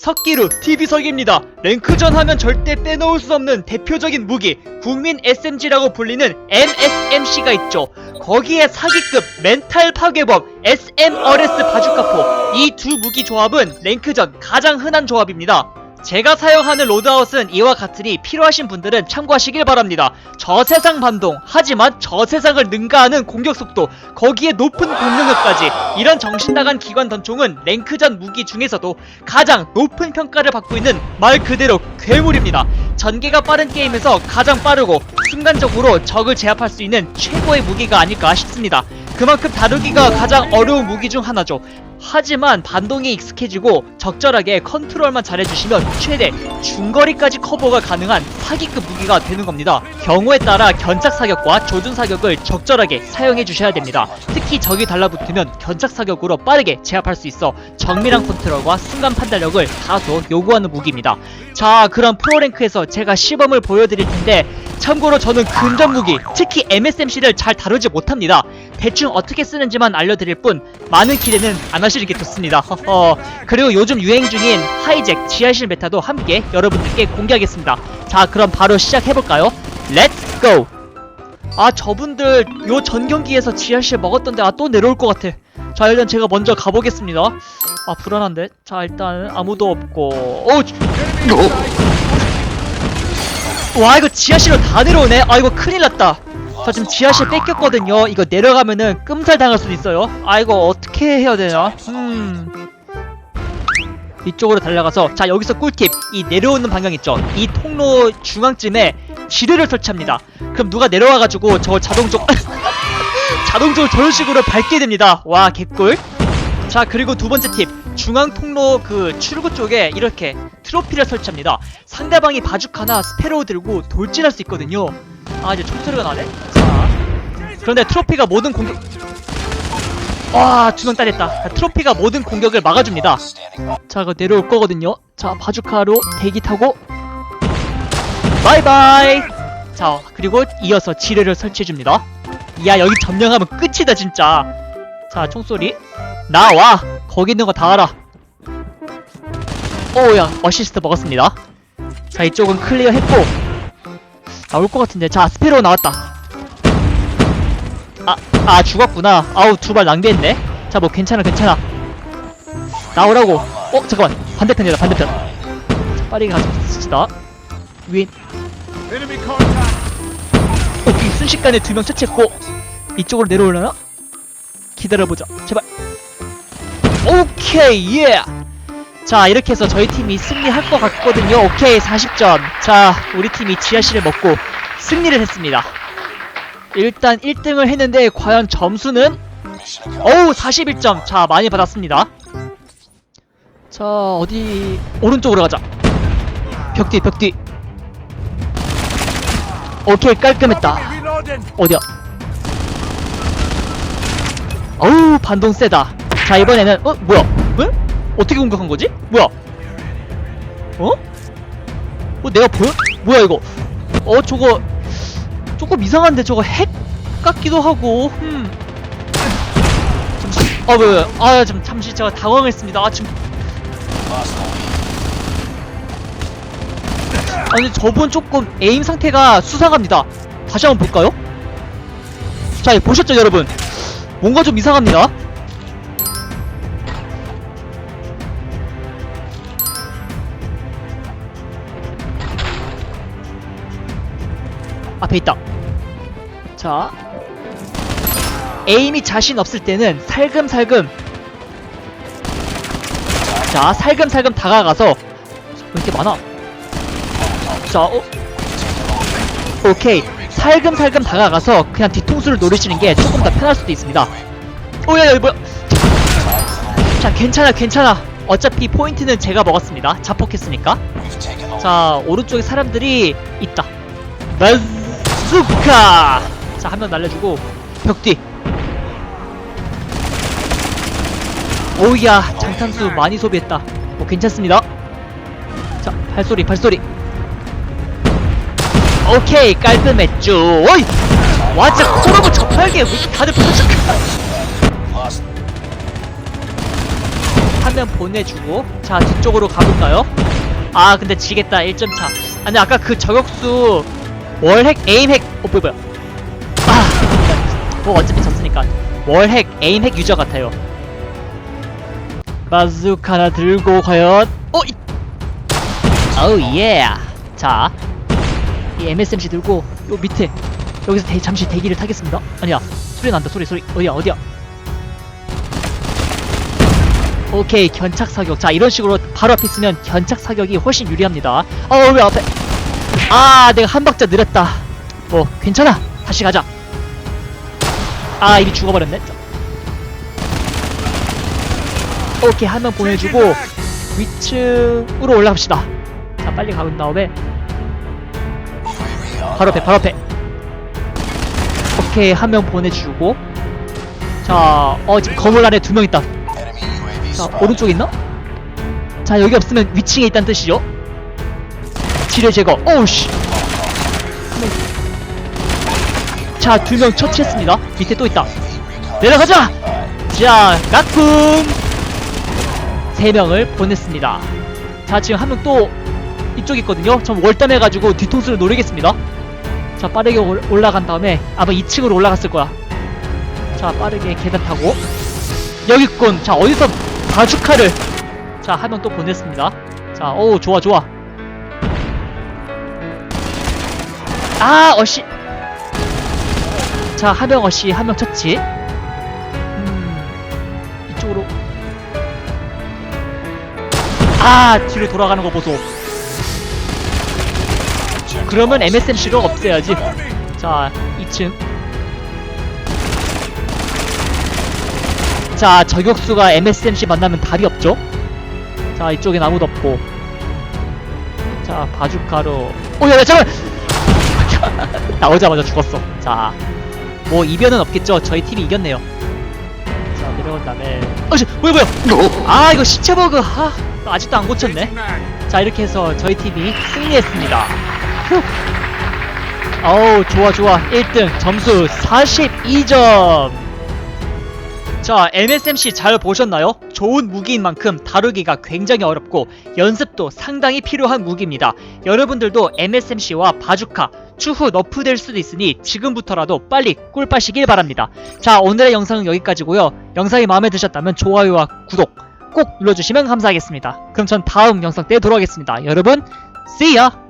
석기루 TV석입니다. 랭크전 하면 절대 빼놓을 수 없는 대표적인 무기 국민 SMG라고 불리는 MSMC가 있죠. 거기에 사기급 멘탈 파괴범 SMRS 바주카포 이 두 무기 조합은 랭크전 가장 흔한 조합입니다. 제가 사용하는 로드아웃은 이와 같으니 필요하신 분들은 참고하시길 바랍니다. 저세상 반동, 하지만 저세상을 능가하는 공격 속도, 거기에 높은 공격력까지 이런 정신 나간 기관 던총은 랭크전 무기 중에서도 가장 높은 평가를 받고 있는 말 그대로 괴물입니다. 전개가 빠른 게임에서 가장 빠르고 순간적으로 적을 제압할 수 있는 최고의 무기가 아닐까 싶습니다. 그만큼 다루기가 가장 어려운 무기 중 하나죠. 하지만 반동이 익숙해지고 적절하게 컨트롤만 잘해주시면 최대 중거리까지 커버가 가능한 사기급 무기가 되는 겁니다. 경우에 따라 견착 사격과 조준 사격을 적절하게 사용해 주셔야 됩니다. 특히 적이 달라붙으면 견착 사격으로 빠르게 제압할 수 있어 정밀한 컨트롤과 순간 판단력을 다소 요구하는 무기입니다. 자, 그럼 프로랭크에서 제가 시범을 보여드릴 텐데 참고로 저는 근접 무기, 특히 MSMC를 잘 다루지 못합니다. 대충 어떻게 쓰는지만 알려드릴 뿐 많은 기대는 안 하시는 게 좋습니다. 허허. 그리고 요즘 유행 중인 하이잭 지하실 메타도 함께 여러분들께 공개하겠습니다. 자, 그럼 바로 시작해볼까요? 렛츠 고! 아, 저분들 요 전 경기에서 지하실 먹었던데 아 또 내려올 것 같아. 자, 일단 제가 먼저 가보겠습니다. 아, 불안한데? 자, 일단 아무도 없고. 오! 와, 이거 지하실로 다 내려오네? 아, 이거 큰일 났다. 저 지금 지하실 뺏겼거든요. 이거 내려가면은 끔살 당할 수도 있어요. 아 이거 어떻게 해야 되나? 음. 이쪽으로 달려가서 자 여기서 꿀팁 이 내려오는 방향 있죠 이 통로 중앙쯤에 지뢰를 설치합니다 그럼 누가 내려와가지고 저 자동적 자동적으로 저런 식으로 밟게 됩니다 와 개꿀 자 그리고 두 번째 팁 중앙 통로 그 출구 쪽에 이렇게 트로피를 설치합니다. 상대방이 바주카나 스페로우 들고 돌진할 수 있거든요. 아 이제 총소리가 나네? 자 그런데 트로피가 모든 공격 와두 명 따냈다. 자, 트로피가 모든 공격을 막아줍니다. 자 그거 내려올 거거든요. 자 바주카로 대기 타고. 바이바이! 자 그리고 이어서 지뢰를 설치해줍니다. 야 여기 점령하면 끝이다 진짜 자 총소리. 나와. 거기 있는 거 다 알아. 오야 어시스트 먹었습니다. 자 이쪽은 클리어 했고. 나올 것 같은데. 자 스페로 나왔다. 아, 아 죽었구나. 아우 두 발 낭비했네. 자 뭐 괜찮아 괜찮아. 나오라고. 어 잠깐만. 반대편이다 반대편. 자, 빠르게 가봅시다. 윈. 오케이 순식간에 두 명 처치했고 이쪽으로 내려오려나? 기다려보자 제발. 오케이 예! 자 이렇게 해서 저희 팀이 승리할 것 같거든요. 오케이 40점. 자 우리 팀이 지하실을 먹고 승리를 했습니다. 일단 1등을 했는데 과연 점수는? 어우 41점. 자 많이 받았습니다. 자 어디 오른쪽으로 가자. 벽뒤 벽뒤. 오케이 깔끔했다. 어디야 어우 반동 세다 자 이번에는 어 뭐야 응? 어떻게 공격한 거지? 뭐야 어? 어 내가 보여? 뭐야 이거 어 저거 조금 이상한데 저거 핵 같기도 하고 음. 잠시 아 뭐야 아좀 잠시 제가 당황했습니다 아 지금 아니 저분 조금 에임 상태가 수상합니다 다시 한번 볼까요? 자 이거 보셨죠 여러분 뭔가 좀 이상합니다 앞에 있다. 자 에임이 자신 없을 때는 살금살금. 자 살금살금 다가가서 왜 이렇게 많아? 자 어? 오케이 살금살금 다가가서 그냥 뒤통수를 노리시는 게 조금 더 편할 수도 있습니다. 오야 야 뭐야? 자 괜찮아 괜찮아. 어차피 포인트는 제가 먹었습니다. 자폭했으니까. 자 오른쪽에 사람들이 있다. 바zuka 자한 명 날려주고 벽뒤. 오우야 장탄수 많이 소비했다. 뭐 괜찮습니다. 자 발소리 발소리 오케이 깔끔했죠. 어이! 와 진짜 코러브 접하게 왜 이렇게 다들 한명 화면 보내주고 자 뒤쪽으로 가볼까요? 아 근데 지겠다. 1점 차. 아니 아까 그 저격수 월핵 에임핵 어 뭐야 뭐야. 아뭐 어차피 졌으니까. 월핵 에임핵 유저 같아요. 바zu카 하나 들고 과연 어 이... 어우 예 자 이 MSMC 들고 요 밑에 여기서 대, 잠시 대기를 타겠습니다. 아니야 소리 난다 소리 소리. 어디야 어디야? 오케이 견착 사격. 자 이런 식으로 바로 앞에 있으면 견착 사격이 훨씬 유리합니다. 어왜 앞에? 아 내가 한 박자 느렸다. 뭐 괜찮아. 다시 가자. 아 이미 죽어버렸네. 자. 오케이 한 명 보내주고 위층으로 올라갑시다. 자 빨리 가본 다음에 바로 앞에 바로 앞에. 오케이 한 명 보내주고. 자어 지금 건물 안에 두 명 있다. 자 오른쪽에 있나? 자 여기 없으면 위층에 있다는 뜻이죠? 지뢰 제거. 오우씨. 자두 명 처치했습니다. 밑에 또 있다. 내려가자! 자 까꿍 세 명을 보냈습니다. 자 지금 한 명 또 이쪽 있거든요. 전 월담해가지고 뒤통수를 노리겠습니다 자 빠르게 올- 올라간 다음에 아마 2층으로 올라갔을 거야. 자 빠르게 계단 타고. 여기 있군 자 어디서 바주카를! 자 한 명 또 보냈습니다. 자오 좋아 좋아. 아 어시 자한 명 어시 한명 쳤지 음 이쪽으로. 아 뒤로 돌아가는 거 보소 그러면 MSMC로 없애야지. 자 2층. 자 저격수가 MSMC 만나면 답이 없죠? 자 이쪽엔 아무도 없고. 자 바주카로. 오야 잠깐 나오자마자 죽었어. 자 뭐 이변은 없겠죠? 저희 팀이 이겼네요. 자 내려온 다음에. 어씨 뭐야 뭐야! 아 이거 시체 버그 아 아직도 안 고쳤네? 자 이렇게 해서 저희 팀이 승리했습니다. 휴. 어우 좋아 좋아. 1등 점수 42점. 자 MSMC 잘 보셨나요? 좋은 무기인 만큼 다루기가 굉장히 어렵고 연습도 상당히 필요한 무기입니다. 여러분들도 MSMC와 바주카 추후 너프될 수도 있으니 지금부터라도 빨리 꿀빠시길 바랍니다. 자 오늘의 영상은 여기까지고요. 영상이 마음에 드셨다면 좋아요와 구독 꼭 눌러주시면 감사하겠습니다. 그럼 전 다음 영상 때 돌아오겠습니다. 여러분 See ya!